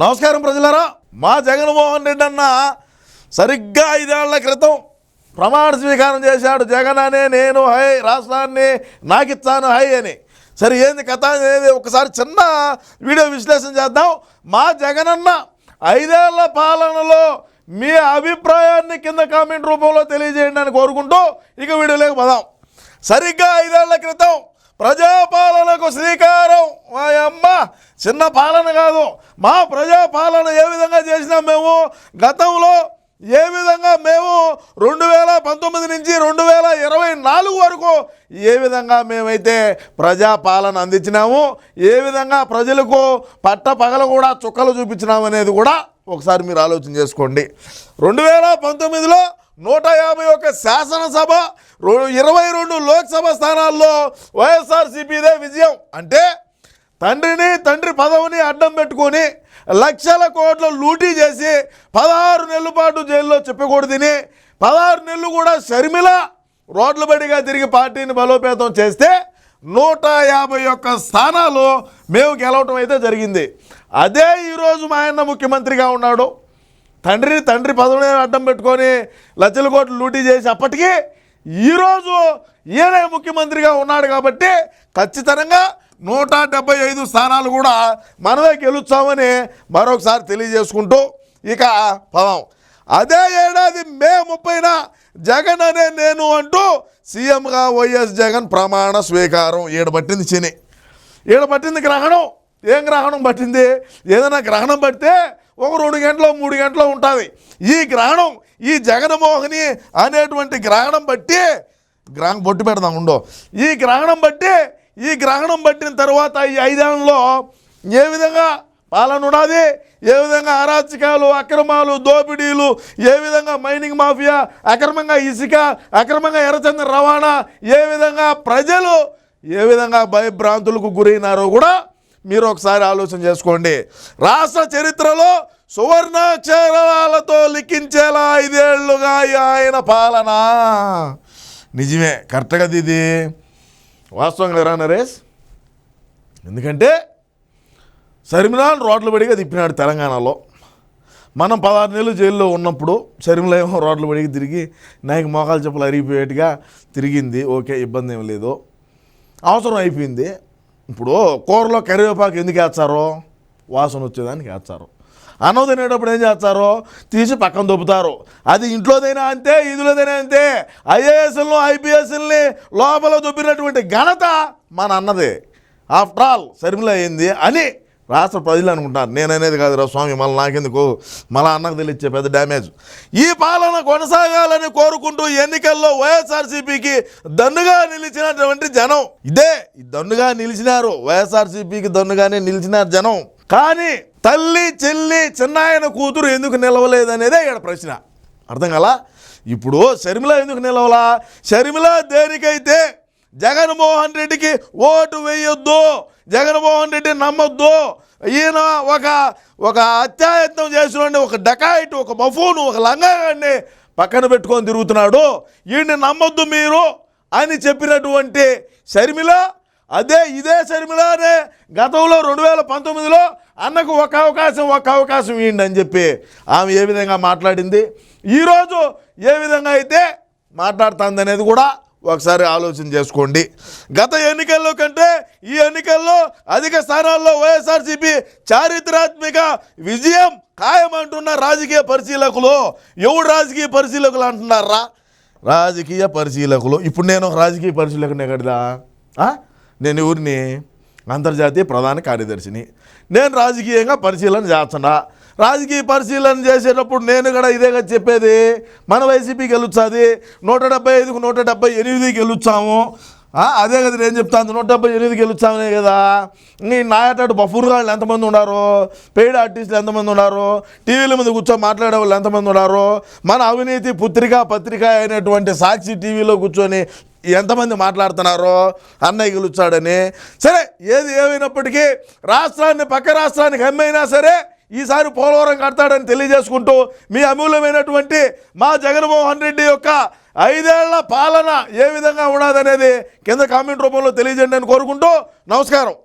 నమస్కారం ప్రజలారా మా జగన్మోహన్ రెడ్డి అన్న సరిగ్గా ఐదేళ్ళ క్రితం ప్రమాణ స్వీకారం చేశాడు. జగన్ అనే నేను హై రాష్ట్రాన్ని నాకిచ్చాను హై అని. సరే ఏంది కథ అనేది ఒకసారి చిన్న వీడియో విశ్లేషణ చేద్దాం. మా జగనన్న ఐదేళ్ళ పాలనలో మీ అభిప్రాయాన్ని కింద కామెంట్ రూపంలో తెలియజేయండి అని కోరుకుంటూ ఇక వీడియోలోకి పోదాం. సరిగ్గా ఐదేళ్ళ క్రితం ప్రజాపాలనకు శ్రీకారం. మా అమ్మ చిన్న పాలన కాదు. మా ప్రజాపాలన ఏ విధంగా చేసినాం మేము? గతంలో ఏ విధంగా మేము రెండు వేల పంతొమ్మిది నుంచి రెండు వేల ఇరవై నాలుగు వరకు ఏ విధంగా మేమైతే ప్రజాపాలన అందించినాము ఏ విధంగా ప్రజలకు పట్ట పగల కూడా చుక్కలు చూపించినాము అనేది కూడా ఒకసారి మీరు ఆలోచన చేసుకోండి. రెండు వేల పంతొమ్మిదిలో నూట యాభై ఒక్క శాసనసభ రో- ఇరవై రెండు లోక్సభ స్థానాల్లో వైఎస్ఆర్సీపీదే విజయం. అంటే తండ్రిని తండ్రి పదవిని అడ్డం పెట్టుకొని లక్షల కోట్లు లూటీ చేసి పదహారు నెలల పాటు జైల్లో చెప్పకూడదు తిని పదహారు నెలలు కూడా షర్మిల రోడ్ల బడిగా తిరిగి పార్టీని బలోపేతం చేస్తే నూట యాభై ఒక్క స్థానాలు మేము గెలవటం అయితే జరిగింది. అదే ఈరోజు మా ఆయన ముఖ్యమంత్రిగా ఉన్నాడు. తండ్రిని తండ్రి పదవిని అడ్డం పెట్టుకొని లక్షల కోట్లు లూటీ చేసి అప్పటికీ ఈరోజు ఈయన ముఖ్యమంత్రిగా ఉన్నాడు కాబట్టి ఖచ్చితంగా నూట డెబ్బై ఐదు స్థానాలు కూడా మనమే గెలుస్తామని మరొకసారి తెలియజేసుకుంటూ ఇక పదం అదే ఏడాది మే ముప్పైన జగన్ అనే నేను అంటూ సీఎంగా వైఎస్ జగన్ ప్రమాణ స్వీకారం ఈడ పట్టింది చిని ఈడ పట్టింది గ్రహణం. ఏం గ్రహణం పట్టింది? ఏదైనా గ్రహణం పడితే ఒక రెండు గంటలు మూడు గంటలు ఉంటుంది. ఈ గ్రహణం ఈ జగన్మోహిని అనేటువంటి గ్రహణం బట్టి గ్రహణం బొట్టు పెడదాం ఉండో. ఈ గ్రహణం బట్టి ఈ గ్రహణం పట్టిన తర్వాత ఈ ఐదేళ్ళలో ఏ విధంగా పాలన ఉన్నది ఏ విధంగా అరాచకాలు అక్రమాలు దోపిడీలు ఏ విధంగా మైనింగ్ మాఫియా అక్రమంగా ఇసుక అక్రమంగా ఎర్రచంద్ర రవాణా ఏ విధంగా ప్రజలు ఏ విధంగా భయభ్రాంతులకు గురైనారో కూడా మీరు ఒకసారి ఆలోచన చేసుకోండి. రాష్ట్ర చరిత్రలో సువర్ణాక్షరాలతో లిఖించేలా ఐదేళ్ళుగా ఆయన పాలన. నిజమే. కరెక్ట్గా ఇది? వాస్తవంగా కదరా నరేష్? ఎందుకంటే షర్మిలాన్ రోడ్ల పడిగా తిప్పినాడు తెలంగాణలో. మనం పదహారు నెలలు జైల్లో ఉన్నప్పుడు షర్మిల ఏమో రోడ్ల పడిగి తిరిగి నాకు మోకాలు చెప్పులు అరిగిపోయేట్టుగా తిరిగింది. ఓకే ఇబ్బంది ఏం లేదు. అవసరం అయిపోయింది. ఇప్పుడు కూరలో కరివేపాకు ఎందుకు వేస్తారు? వాసన వచ్చేదానికి వేస్తారు. అన్నం తినేటప్పుడు ఏం చేస్తారు? తీసి పక్కన దొబ్బుతారు. అది ఇంట్లోదైనా అంతే ఇదిలోదైనా అంతే. ఐఏఎస్ఎల్ను ఐపీఎస్ఎల్ని లోపల దొబ్బినటువంటి ఘనత మన అన్నదే. ఆఫ్టర్ ఆల్ శర్మిల అయింది అని రాష్ట్ర ప్రజలు అనుకుంటారు నేననేది కాదురా స్వామి మళ్ళీ నాకెందుకు? మళ్ళీ అన్నకు తెలిచ్చే పెద్ద డ్యామేజ్. ఈ పాలన కొనసాగాలని కోరుకుంటూ ఎన్నికల్లో వైఎస్ఆర్సీపీకి దన్నుగా నిలిచినటువంటి జనం. ఇదే దండుగా దన్నుగా నిలిచినారు. వైఎస్ఆర్సీపీకి దన్నుగానే నిలిచినారు జనం. కానీ తల్లి చెల్లి చిన్నాయన కూతురు ఎందుకు నిలవలేదనేదే ఇక్కడ ప్రశ్న. అర్థం కలా? ఇప్పుడు షర్మిల ఎందుకు నిలవలా? షర్మిల దేనికైతే జగన్మోహన్ రెడ్డికి ఓటు వేయొద్దు. జగన్మోహన్ రెడ్డి నమ్మొద్దు. ఈయన ఒక ఒక అత్యాయత్నం చేసిన ఒక డకాయిట్ ఒక మఫూను ఒక లంగాన్ని పక్కన పెట్టుకొని తిరుగుతున్నాడు. ఈయన్ని నమ్మొద్దు మీరు అని చెప్పినటువంటి షర్మిల అదే ఇదే షర్మిలానే గతంలో రెండు వేల పంతొమ్మిదిలో అన్నకు ఒక అవకాశం ఒక అవకాశం ఇవ్వండి అని చెప్పి ఆమె ఏ విధంగా మాట్లాడింది. ఈరోజు ఏ విధంగా అయితే మాట్లాడుతుంది అనేది కూడా ఒకసారి ఆలోచన చేసుకోండి. గత ఎన్నికల్లో కంటే ఈ ఎన్నికల్లో అధిక స్థానాల్లో వైఎస్ఆర్సీపీ చారిత్రాత్మక విజయం ఖాయమంటున్న రాజకీయ పరిశీలకులు. ఎవడు రాజకీయ పరిశీలకులు అంటున్నారా? రాజకీయ పరిశీలకులు. ఇప్పుడు నేను రాజకీయ పరిశీలకునే కడదా? నేను ఊరిని అంతర్జాతీయ ప్రధాన కార్యదర్శిని. నేను రాజకీయంగా పరిశీలన చేస్తున్నా. రాజకీయ పరిశీలన చేసేటప్పుడు నేను కూడా ఇదేగా చెప్పేది. మన వైసీపీ గెలుస్తుంది నూట డెబ్బై ఐదుకు నూట డెబ్బై ఎనిమిది గెలుచాము అదే కదా నేను చెప్తాను నూట డెబ్బై ఎనిమిది గెలుచామనే కదా. నీ నాయటాడు బఫూర్ వాళ్ళు ఎంతమంది ఉన్నారు? పెయిడ్ ఆర్టిస్టులు ఎంతమంది ఉన్నారు? టీవీల మీద కూర్చొని మాట్లాడే వాళ్ళు ఎంతమంది ఉన్నారు? మన అవినీతి పుత్రిక పత్రిక అయినటువంటి సాక్షి టీవీలో కూర్చొని ఎంతమంది మాట్లాడుతున్నారో? అన్నయ్య గెలుచాడని సరే ఏది ఏమైనప్పటికీ రాష్ట్రాన్ని పక్క రాష్ట్రానికి అమ్మైనా సరే ఈసారి పోలవరం కడతాడని తెలియజేసుకుంటూ మీ అమూల్యమైనటువంటి మా జగన్మోహన్ రెడ్డి యొక్క ఐదేళ్ళ పాలన ఏ విధంగా ఉన్నదనేది కింద కామెంట్ రూపంలో తెలియజేయండి అని కోరుకుంటూ నమస్కారం.